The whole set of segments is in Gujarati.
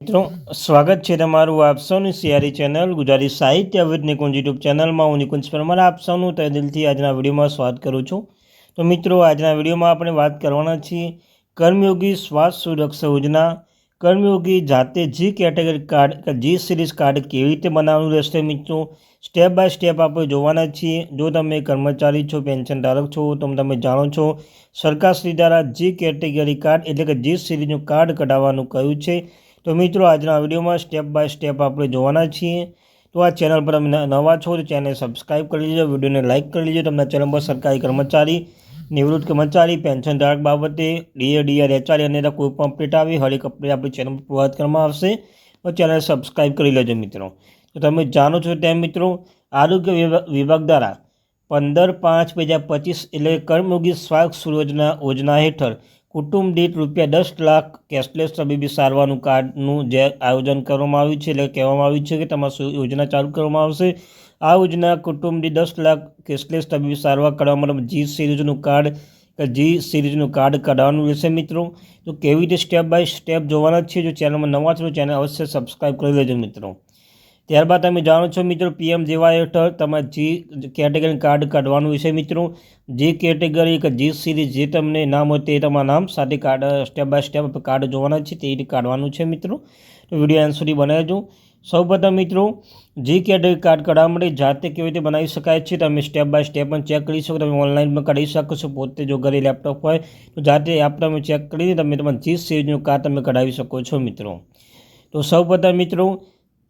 મિત્રો, સ્વાગત છે તમારું આપ સૌની સિયારી ચેનલ ગુજરાતી સાહિત્ય વિદ નિકુંજ યુટ્યુબ ચેનલમાં. હું નિકુંજ પરમાર આપ સૌનું તય દિલથી આજના વિડીયોમાં સ્વાગત કરું છું. તો મિત્રો, આજના વિડીયોમાં આપણે વાત કરવાના છીએ કર્મયોગી શ્વાસ સુરક્ષા યોજના. કર્મયોગી જાતે G category card G series card કેવી રીતે બનાવવાનું રહેશે મિત્રો? સ્ટેપ બાય સ્ટેપ આપણે જોવાના છીએ. જો તમે કર્મચારી છો, પેન્શન ધારક છો, તો તમે જાણો છો સરકારશ્રી દ્વારા જી કેટેગરી કાર્ડ એટલે કે જી સિરીઝનું કાર્ડ કઢાવવાનું કહ્યું છે. તો મિત્રો, આજના વિડીયોમાં સ્ટેપ બાય સ્ટેપ આપણે જોવાના છીએ. તો આ ચેનલ પર તમે નવા છો, તો ચેનલ સબસ્ક્રાઈબ કરી લેજો, વિડીયોને લાઇક કરી લેજો, તમને ચેનલ પર સરકારી કર્મચારી, નિવૃત્ત કર્મચારી પેન્શન ધારક બાબતે ડીએ ડીઆર એચઆર અને કોઈ પણ અપડેટ આવી, હરેક અપડેટ આપણી ચેનલ પર પ્રોવાઈડ કરવામાં આવશે, તો ચેનલ સબસ્ક્રાઈબ કરી લેજો મિત્રો. તો તમે જાણો છો તેમ મિત્રો, આરોગ્ય વિભાગ દ્વારા પંદર પાંચ બે હજાર પચીસ એટલે કર્મયોગી સ્વાસ્થ્ય યોજના યોજના હેઠળ કુટુંબ દીઠ રૂપિયા દસ લાખ કેશલેસ તબીબી સારવારનું કાર્ડનું જે આયોજન કરવામાં આવ્યું છે, એટલે કહેવામાં આવ્યું છે કે તમારી યોજના ચાલુ કરવામાં આવશે. આ યોજના કુટુંબ દીઠ દસ લાખ કેશલેસ તબીબી સારવાર કરવા માટે જી સિરીઝનું કાર્ડ, કે જી સિરીઝનું કાર્ડ કઢાવવાનું રહેશે મિત્રો. તો કેવી રીતે સ્ટેપ બાય સ્ટેપ જોવાના છે જો ચેનલમાં નવા છો ચેનલ અવશ્ય સબસ્ક્રાઈબ કરી લેજો મિત્રો. ત્યારબાદ તમે જાણો છો મિત્રો પીએમ જેવા હેઠળ તમારે જી કેટેગરી કાર્ડ કાઢવાનું છે મિત્રો. જે કેટેગરી કે જે સિરીઝ જે તમને નામ હોય તે તમારા નામ સાથે card step by step card જોવાના છે, તે રીતે કાઢવાનું છે મિત્રો. તો વીડિયો એન્ડ સુધી બનાવજો. સૌપ્રથમ મિત્રો જે કેટેગરી કાર્ડ કાઢવા માટે જાતે કેવી રીતે બનાવી શકાય છે, તમે સ્ટેપ બાય સ્ટેપ પણ ચેક કરી શકો, તમે ઓનલાઈન પણ કાઢી શકો છો. પોતે જો ઘરે લેપટોપ હોય, તો જાતે એપ તમે ચેક કરીને તમે તમારા જી સિરીઝનું કાર્ડ તમે કઢાવી શકો છો મિત્રો. તો સૌપ્રથમ મિત્રો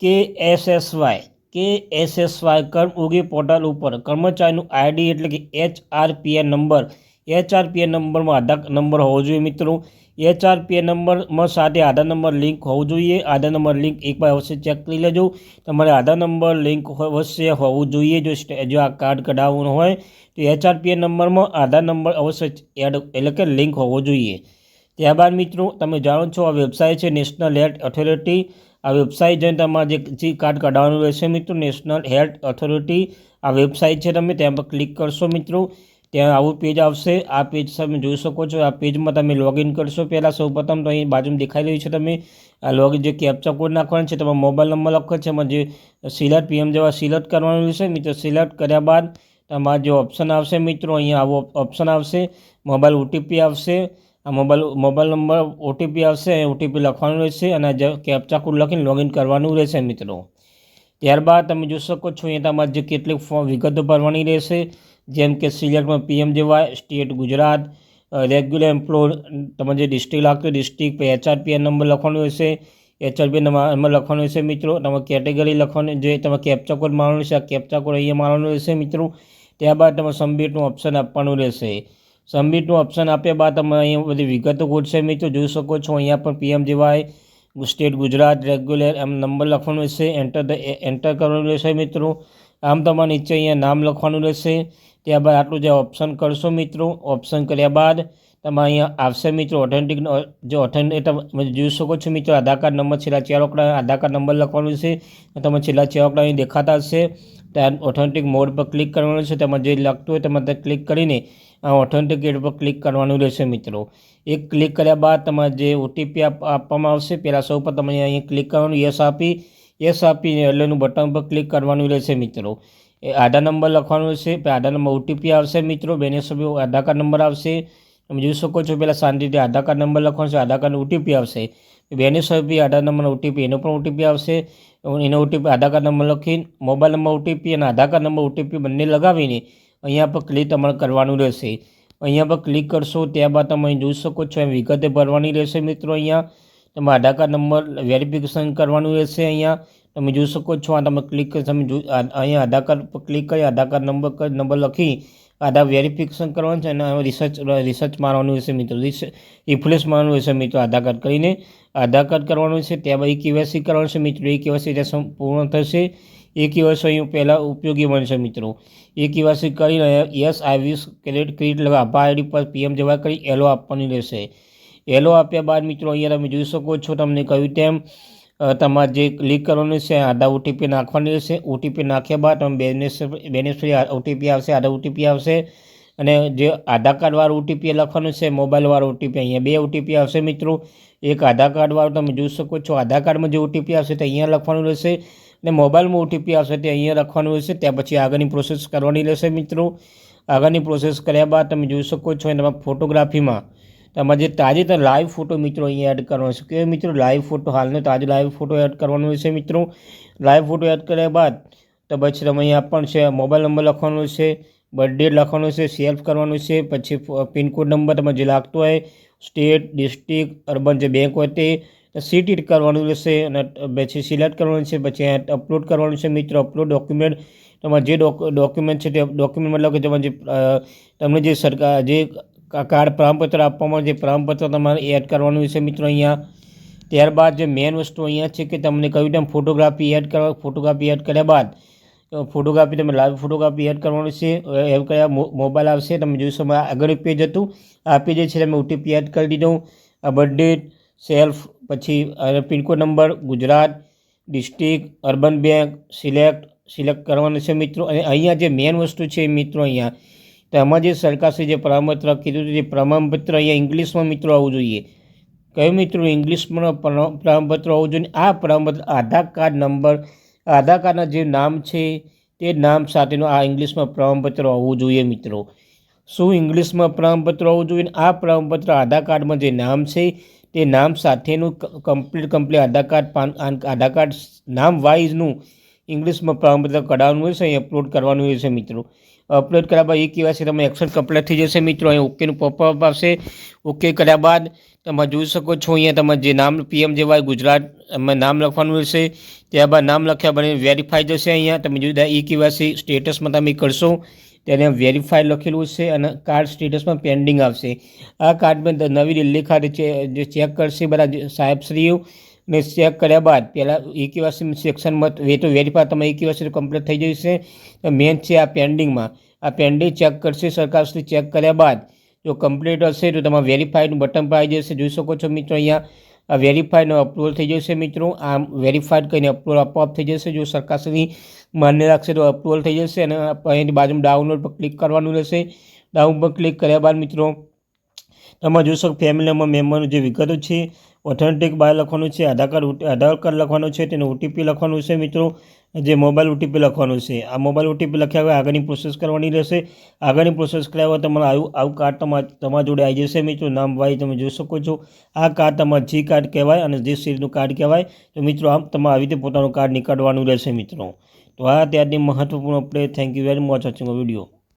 K S S Y K S S Y Karmayogi portal ઉપર કર્મચારીનું આઈડી એટલે કે H R P number. H R P નંબરમાં આધાર નંબર હોવો જોઈએ મિત્રો. એચ આર પી નંબરમાં સાથે આધાર નંબર લિંક હોવો જોઈએ. આધાર નંબર લિંક એકવાર અવશ્ય ચેક કરી લેજો. તમારે આધાર નંબર, લિંક અવશ્ય હોવું જોઈએ જો જો આ કાર્ડ કઢાવવાનું હોય. તો એચ આર પી નંબરમાં આધાર નંબર અવશ્ય એડ, એટલે કે લિંક હોવો જોઈએ. ત્યારબાદ મિત્રો, તમે જાણો છો આ વેબસાઇટ છે નેશનલ હેલ્થ ઓથોરિટી. આ વેબસાઇટ જોઈને તમારે જે કાર્ડ કાઢવાનું રહેશે મિત્રો નેશનલ હેલ્થ ઓથોરિટી આ વેબસાઇટ છે તમે ત્યાં પર ક્લિક કરશો મિત્રો. ત્યાં આવું પેજ આવશે. આ પેજ તમે જોઈ શકો છો. આ પેજમાં તમે લોગિન કરશો પહેલાં. સૌપ્રથમ તો અહીં બાજુમાં દેખાઈ રહ્યું છે તમે. આ લોગિન જે કેપ્ચા કોડ નાખવાનો છે, તમારો મોબાઈલ નંબર લખો છે. એમાં જે સિલેક્ટ પીએમ જેવા સિલેક્ટ કરવાનું રહેશે. મિત્રો સિલેક્ટ કર્યા બાદ તમારા જે ઓપ્શન આવશે મિત્રો, અહીંયા આવો ઓપ્શન આવશે. મોબાઈલ ઓટીપી આવશે. આ મોબાઈલ મોબાઈલ નંબર ઓટીપી આવશે ઓટીપી લખવાનું રહેશે અને જે કેપ્ચા કોડ લખીને લોગિન કરવાનું રહેશે મિત્રો. ત્યારબાદ તમે જોઈ શકો છો, અહીંયા તમારે જે કેટલીક ફોર્મ વિગતો ભરવાની રહેશે, જેમ કે સિલેક્ટમાં પીએમ જેવા સ્ટેટ ગુજરાત રેગ્યુલર એમ્પ્લોય તમે જે ડિસ્ટ્રિક્ટ લાગતો ડિસ્ટ્રિક્ટ એચઆરપીએન નંબર લખવાનો રહેશે. એચઆરપી નંબર લખવાનો રહેશે મિત્રો. તમે કેટેગરી લખવાની, જે તમે કેપ્ચા કોડ મારવાનું રહેશે, આ કેપ્ચા કોડ અહીંયા મારવાનું રહેશે મિત્રો. ત્યારબાદ તમે સબમિટનું ઓપ્શન આપવાનું રહેશે. સબમિટનું ઓપ્શન આપ્યા બાદ તમે અહીંયા બધી વિગતો ગોઠશે મિત્રો. જોઈ શકો છો અહીંયા પણ પીએમ જેવાય સ્ટેટ ગુજરાત રેગ્યુલર એમ નંબર લખવાનો રહેશે. એન્ટર ધ એન્ટર કરવાનું રહેશે મિત્રો. આમ તમારે નીચે અહીંયા નામ લખવાનું રહેશે. ત્યારબાદ આટલું જે ઓપ્શન કરશો મિત્રો. ઓપ્શન કર્યા બાદ તમે અહીંયા આવશે મિત્રો ઓથેન્ટિક જે ઓથેન્ટિક તમે જોઈ શકો છો મિત્રો આધાર કાર્ડ નંબર છેલ્લા ચાર આંકડા આધાર કાર્ડ નંબર લખવાનું છે. તમે છેલ્લા ચાર આંકડા અહીં દેખાતા હશે. ત્યાં ઓથેન્ટિક મોડ પર ક્લિક કરવાનું છે. તેમાં જે લખતું હોય તેમાં ક્લિક કરીને આ ઓથેન્ટિકેટ પર ક્લિક કરવાનું રહેશે મિત્રો. એક ક્લિક કર્યા બાદ તમારે જે ઓટીપી આપવામાં આવશે પહેલાં સૌ પર તમે અહીં ક્લિક કરવાનું યસ આપી. યસ આપીને એલેનું બટન પર ક્લિક કરવાનું રહેશે મિત્રો. એ આધાર નંબર લખવાનો રહેશે આધાર નંબર ઓટીપી આવશે મિત્રો. બેને સભ્યો આધાર કાર્ડ નંબર આવશે. તમે જોઈ શકો છો પહેલાં શાંતિથી આધાર કાર્ડ નંબર લખવાનો છે, આધાર કાર્ડનો ઓટીપી આવશે. બેની સભ્ય આધાર નંબર ઓટીપી એનો પણ ઓટીપી આવશે. એનો ઓટીપી આધાર કાર્ડ નંબર લખીને મોબાઈલ નંબર ઓટીપી અને આધાર કાર્ડ નંબર ઓટીપી બંને લગાવીને અહીંયા પર ક્લિક તમારે કરવાનું રહેશે. અહીંયા પર ક્લિક કરશો ત્યારબાદ તમે જોઈ શકો છો એમ વિગતે ભરવાની રહેશે મિત્રો અહીંયા. તમે આધાર કાર્ડ નંબર વેરિફિકેશન કરવાનું રહેશે અહીંયા. તમે જોઈ શકો છો આ તમે ક્લિક તમે અહીંયા આધાર કાર્ડ પર ક્લિક કરી, આધાર કાર્ડ નંબર નંબર લખી આધાર વેરિફિકેશન કરવાનું છે અને રિસર્ચ રિસર્ચ મારવાનું હશે મિત્રો. રિફ્રેશ મારવાનું હશે મિત્રો, આધાર કાર્ડ કરીને. આધાર કાર્ડ કરવાનું છે ત્યારબાદ એ કેવાયસી કરવાનું છે મિત્રો. એ કેવાયસી પૂર્ણ થશે, એ કેવાયસી અહીં પહેલાં ઉપયોગી બનશે મિત્રો. એ કેવાયસી કરીને યસ આઈવીસ ક્રેડિટ ક્રેડિટ લગા આભા આઈડી પર પીએમ જવા કરી એલો આપવાની રહેશે. એલો આપ્યા બાદ મિત્રો, અહીંયા તમે જોઈ શકો છો, તમને કહ્યું તેમ તમારે જે ક્લિક કરવાનું છે, આધા ઓટીપી નાખવાની રહેશે. ઓટીપી નાખ્યા બાદ તમે બેનિફિશરી ઓટીપી આવશે, આધા ઓટીપી આવશે. અને જે આધાર કાર્ડવાળું ઓટીપી લખવાનું છે મોબાઈલવાળો ઓટીપી અહીંયા બે ઓટીપી આવશે મિત્રો. એક આધાર કાર્ડવાળું તમે જોઈ શકો છો. આધાર કાર્ડમાં જે ઓટીપી આવશે તે અહીંયા લખવાનું રહેશે. અને મોબાઈલમાં ઓટીપી આવશે તે અહીંયા લખવાનું રહેશે. ત્યાર પછી આગળની પ્રોસેસ કરવાની રહેશે મિત્રો. આગળની પ્રોસેસ કર્યા બાદ તમે જોઈ શકો છો એમાં ફોટોગ્રાફીમાં તમારે જે તાજેતર લાઈવ ફોટો મિત્રો અહીંયા એડ કરવાનો છે. કે મિત્રો લાઈવ ફોટો હાલનો તાજો લાઈવ ફોટો એડ કરવાનો છે મિત્રો. લાઈવ ફોટો એડ કર્યા બાદ તો પછી તમે અહીંયા પણ છે મોબાઈલ નંબર લખવાનો છે બર્થડે લખવાનો છે સેલ્ફ કરવાનું છે, પછી પિનકોડ નંબર તમે જે લાગતો હોય સ્ટેટ ડિસ્ટ્રિક્ટ અર્બન જે બેંક હોય તે સિટી કરવાનું રહેશે અને પછી સિલેક્ટ કરવાનું છે, પછી અપલોડ કરવાનું છે મિત્રો. અપલોડ ડોક્યુમેન્ટ તમારે જે ડોક્યુમેન્ટ છે તે ડોક્યુમેન્ટ મતલબ કે તમારે જે તમને જે સરકાર, જે કાર્ડ પ્રમાણપત્ર આપવામાં જે પ્રમાણપત્ર તમારે એડ કરવાનું છે મિત્રો અહીંયા. ત્યારબાદ જે મેન વસ્તુ અહીંયા છે કે તમને કહ્યું તેમ ફોટોગ્રાફી એડ કરવા ફોટોગ્રાફી એડ કર્યા બાદ ફોટોગ્રાફી તમે લાઈવ ફોટોગ્રાફી એડ કરવાનું છે એવું કર્યા મોબાઈલ આવશે, તમે જોઈ શકો આગળ પેજ હતું. આ પેજ છે તમે ઓટીપી એડ કરી દીધો. આ બર્થડે સેલ્ફ પછી pincode number Gujarat district urban bank select select કરવાનું છે મિત્રો. અને અહીંયા જે મેન વસ્તુ છે મિત્રો અહીંયા તો એમાં જે સરકારશ્રી જે પ્રમાણપત્ર કીધું હતું તે પ્રમાણપત્ર અહીંયા ઇંગ્લિશમાં મિત્રો આવવું જોઈએ. કયું મિત્રો? ઇંગ્લિશમાં પ્રમાણ- પ્રમાણપત્ર હોવું જોઈએ. આ પ્રમાણપત્ર, આધાર કાર્ડ નંબર, આધાર કાર્ડના જે નામ છે, તે નામ સાથેનું આ ઇંગ્લિશમાં પ્રમાણપત્ર હોવું જોઈએ મિત્રો. શું ઇંગ્લિશમાં પ્રમાણપત્ર હોવું જોઈએ? આ પ્રમાણપત્ર આધાર કાર્ડમાં જે નામ છે, તે નામ સાથેનું complete complete Aadhaar card, PAN Aadhaar card નામ વાઇઝનું ઇંગ્લિશમાં પ્રમાણપત્ર કઢાવવાનું રહેશે અહીં અપલોડ કરવાનું હોય છે મિત્રો. અપલોડ કર્યા બાદ એ કેવાયસી તમે એક્શન કમ્પ્લીટ થઈ જશે મિત્રો. અહીં ઓકેનું પોપઅપ આવશે. ઓકે કર્યા બાદ તમે જોઈ શકો છો, અહીંયા તમે જે નામ પીએમ જેવાય ગુજરાત, એમાં નામ લખવાનું રહેશે. ત્યારબાદ નામ લખ્યા બને વેરીફાઈ જશે અહીંયા. તમે જોઈ ઈ કેવાયસી સ્ટેટસમાં તમે કરશો તેને વેરીફાઈ લખેલું છે અને કાર્ડ સ્ટેટસમાં પેન્ડિંગ આવશે. આ કાર્ડમાં નવી દિલ્હી ખાતે ચેક કરશે બધા સાહેબશ્રીઓ ને ચેક કર્યા બાદ પહેલાં કેવાયસી સેક્શનમાં એ તો વેરીફાય તમે ઈ કેવાયસી કમ્પ્લીટ થઈ જશે મેન છે આ પેન્ડિંગમાં આ પેન્ડિંગ ચેક કરશે સરકારશ્રી ચેક કર્યા બાદ. જો કમ્પ્લીટ હશે તો તમારે વેરીફાઈડનું બટન પર આવી જશે. જોઈ શકો છો મિત્રો અહીંયા. આ વેરીફાઈડનો અપ્રુવલ થઈ જશે મિત્રો. આમ વેરીફાઈડ કરીને અપ્રુવલ આપોઆપ થઈ જશે. જો સરકારશ્રી માન્ય રાખશે તો અપ્રુવલ થઈ જશે અને એની બાજુમાં ડાઉનલોડ પર ક્લિક કરવાનું રહેશે. ડાઉન પર ક્લિક કર્યા બાદ મિત્રો તમે જોશો કે ફેમિલીમાં મેમ્બરનું જે વિગતો છે ઓથેન્ટિક બાય લખવાનું છે, આધાર કાર્ડ આધાર કાર્ડ લખવાનું છે, તેનું ઓટીપી લખવાનું છે મિત્રો, જે મોબાઈલ ઓટીપી લખવાનું છે. આ મોબાઈલ ઓટીપી લખ્યા હોય આગળની પ્રોસેસ કરવાની રહેશે. આગળની પ્રોસેસ કર્યા હોય તમારે આવું આવું કાર્ડ તમારા તમારા જોડે આવી જશે મિત્રો. નામ વાય તમે જોઈ શકો છો. આ કાર્ડ તમારે જી કાર્ડ કહેવાય અને જે સીરીનું કાર્ડ કહેવાય. તો મિત્રો, આમ તમારે આવી રીતે પોતાનું કાર્ડ નીકાળવાનું રહેશે મિત્રો. તો આ ત્યારની મહત્વપૂર્ણ update thank you very much watching video